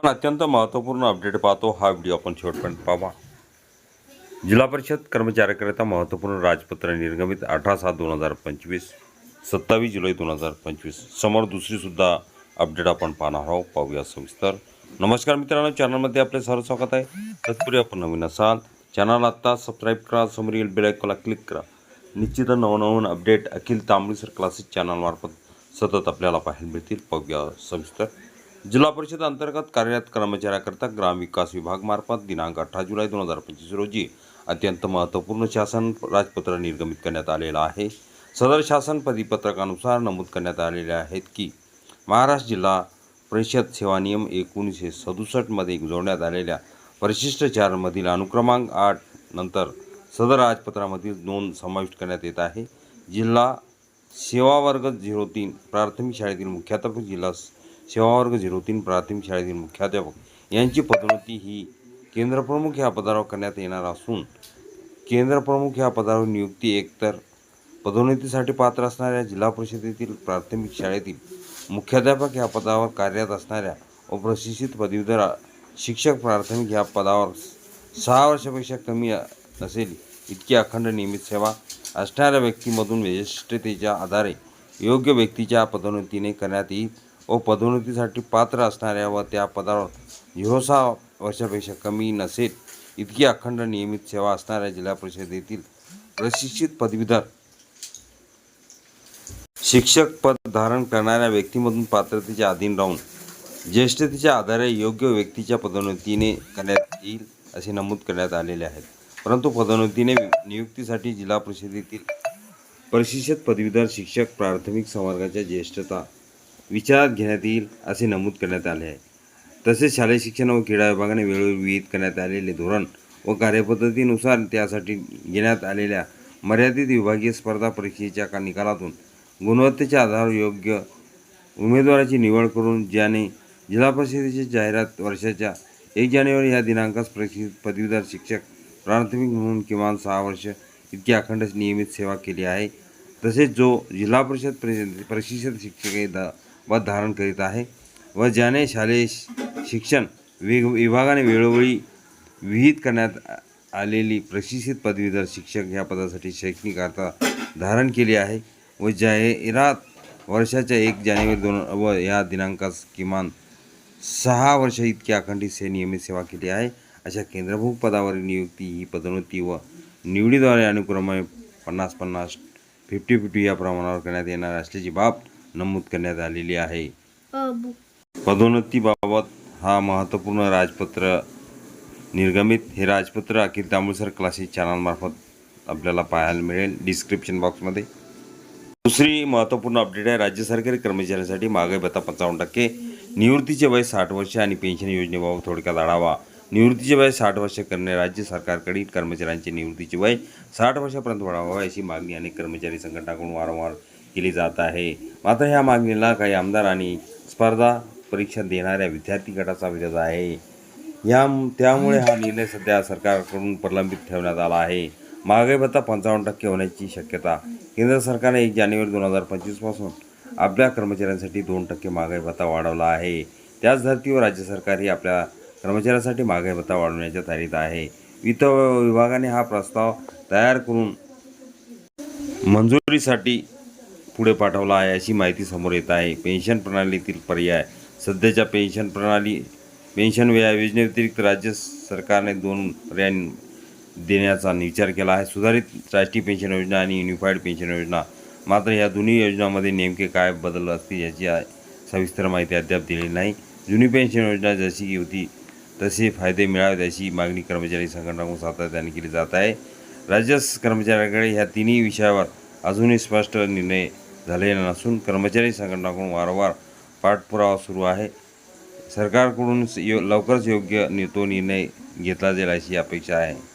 आपण अत्यंत महत्त्वपूर्ण अपडेट पाहतो. हा व्हिडिओ आपण शेवटपर्यंत पाहा जिल्हा परिषद कर्मचाऱ्याकरिता महत्त्वपूर्ण राजपत्र निर्गमित अठरा सात दोन हजार पंचवीस सत्तावीस जुलै दोन हजार पंचवीस. समोर दुसरीसुद्धा अपडेट आपण पाहणार आहोत. पाहूया सविस्तर. नमस्कार मित्रांनो चॅनलमध्ये आपले सर्व स्वागत आहे. तत्पूर्वी आपण नवीन असाल चॅनल आत्ता सबस्क्राईब करा समोरील येईल आयकॉनला क्लिक करा. निश्चित नवनवीन अपडेट अखिल तांबळीसर क्लासेस चॅनलमार्फत सतत आपल्याला पाहायला मिळतील. पाहूया सविस्तर. जिल्हा परिषद अंतर्गत कार्यरत कर्मचाऱ्याकरता ग्रामविकास विभागमार्फत दिनांक अठरा जुलै दोन हजार पंचवीस रोजी अत्यंत महत्त्वपूर्ण शासन राजपत्र निर्गमित करण्यात आलेलं आहे. सदर शासन परिपत्रकानुसार नमूद करण्यात आलेले आहेत की महाराष्ट्र जिल्हा परिषद सेवा नियम एकोणीसशे सदुसष्टमध्ये जोडण्यात आलेल्या परिशिष्ट चारमधील अनुक्रमांक आठ नंतर सदर राजपत्रामधील नोंद समाविष्ट करण्यात येत आहे. जिल्हा सेवा वर्ग झिरो तीन प्राथमिक शाळेतील मुख्याध्यापक जिल्हा सेवावर्ग झिरो तीन प्राथमिक शाळेतील मुख्याध्यापक यांची पदोन्नती ही केंद्रप्रमुख या पदावर करण्यात येणार असून केंद्रप्रमुख या पदावर नियुक्ती एकतर पदोन्नतीसाठी पात्र असणाऱ्या जिल्हा परिषदेतील प्राथमिक शाळेतील मुख्याध्यापक या पदावर कार्यरत असणाऱ्या व प्रशिक्षित पदवीधर शिक्षक प्राथमिक या पदावर सहा वर्षापेक्षा कमी नसेल इतकी अखंड नियमित सेवा असणाऱ्या व्यक्तीमधून विशिष्टतेच्या आधारे योग्य व्यक्तीच्या पदोन्नतीने करण्यात येईल. व पदोन्नतीसाठी पात्र असणाऱ्या व त्या पदावर झिरो वर्षापेक्षा कमी नसेल इतकी अखंड नियमित सेवा असणाऱ्या जिल्हा परिषदेतील प्रशिक्षित पदवीधर. शिक्षक पद धारण करणाऱ्या व्यक्तीमधून पात्रतेच्या अधीन राहून ज्येष्ठतेच्या आधारे योग्य व्यक्तीच्या पदोन्नतीने करण्यात येईल असे नमूद करण्यात आलेले आहेत. परंतु पदोन्नतीने नियुक्तीसाठी जिल्हा परिषदेतील प्रशिक्षित पदवीधर शिक्षक प्राथमिक संवर्गाच्या ज्येष्ठता विचारात घेण्यात येईल असे नमूद करण्यात आले आहे. तसेच शालेय शिक्षण व क्रीडा विभागाने वेळोवेळी विहित करण्यात आलेले धोरण व कार्यपद्धतीनुसार त्यासाठी घेण्यात आलेल्या मर्यादित विभागीय स्पर्धा परीक्षेच्या का निकालातून गुणवत्तेच्या आधारावर योग्य उमेदवाराची निवड करून ज्याने जिल्हा परिषदेची जाहिरात वर्षाच्या एक जानेवारी या दिनांकास प्रशिक्षित पदवीधर शिक्षक प्राथमिक म्हणून किमान सहा वर्ष इतकी अखंड नियमित सेवा केली आहे. तसेच जो जिल्हा परिषद प्रशिक्षित शिक्षक द पद धारण करीत आहे. व ज्याने शालेय शिक्षण वेग विभागाने वेळोवेळी विहित करण्यात आलेली प्रशिक्षित पदवीधर शिक्षक ह्या पदासाठी शैक्षणिक अर्हता धारण केली आहे. व जाहिरात वर्षाच्या एक जानेवारी दोन व या दिनांकास किमान सहा वर्ष इतकी अखंडित से नियमित सेवा केली आहे. अशा केंद्रभूत पदावरील नियुक्ती ही पदोन्नती व निवडीद्वारे अनुक्रमे पन्नास पन्नास फिफ्टी फिफ्टी या प्रमाणावर करण्यात येणार असल्याची बाब नमूद करण्यात आलेली आहे. पदोन्नतीबाबत हा महत्त्वपूर्ण राजपत्र निर्गमित. हे राजपत्र अखिल तांबूळसर क्लासेस चॅनलमार्फत आपल्याला पाहायला मिळेल. डिस्क्रिप्शन बॉक्समध्ये दुसरी महत्त्वपूर्ण अपडेट आहे. राज्य सरकारी कर्मचाऱ्यांसाठी महागाई भत्ता पंचावन्न टक्के. निवृत्तीचे वय साठ वर्ष आणि पेन्शन योजनेबाबत थोडक्यात आढावा. निवृत्तीचे वय साठ वर्ष करणे राज्य सरकारकडील कर्मचाऱ्यांचे निवृत्तीचे वय साठ वर्षापर्यंत वाढवावे अशी मागणी अनेक कर्मचारी संघटनाकडून वारंवार केली जात आहे. मात्र ह्या मागणीला काही आमदार आणि स्पर्धा परीक्षा देणाऱ्या विद्यार्थी गटाचा विरोध आहे. या त्यामुळे हा निर्णय सध्या सरकारकडून प्रलंबित ठेवण्यात आला आहे. महागाई भत्ता पंचावन्न टक्के होण्याची शक्यता. केंद्र सरकारने एक जानेवारी दोन हजार पंचवीसपासून आपल्या कर्मचाऱ्यांसाठी दोन टक्के महागाई भत्ता वाढवला आहे. त्याच धर्तीवर राज्य सरकारही आपल्या कर्मचाऱ्यांसाठी महागाई भत्ता वाढवण्याच्या तयारीत आहे. वित्त विभागाने हा प्रस्ताव तयार करून मंजुरीसाठी पुढे पाठवला आहे अशी माहिती समोर येत आहे. पेन्शन प्रणालीतील पर्याय. सध्याच्या पेन्शन प्रणाली पेन्शन या योजनेव्यतिरिक्त राज्य सरकारने दोन पर्याय देण्याचा विचार केला आहे. सुधारित राष्ट्रीय पेन्शन योजना आणि युनिफाईड पेन्शन योजना. मात्र या दोन्ही योजनांमध्ये नेमके काय बदल असतील याची सविस्तर माहिती अद्याप दिलेली नाही. जुनी पेन्शन योजना जशी की होती तसे फायदे मिळावेत अशी मागणी कर्मचारी संघटनाकडून सातत्याने केली जात आहे. राज्य कर्मचाऱ्यांकडे ह्या तिन्ही विषयावर अजूनही स्पष्ट निर्णय झालेला नसून कर्मचारी संघटनाकडून वारंवार पाठपुरावा सुरू आहे. सरकारकडून यो लवकरच योग्य नि- तो निर्णय घेतला जाईल अशी अपेक्षा आहे.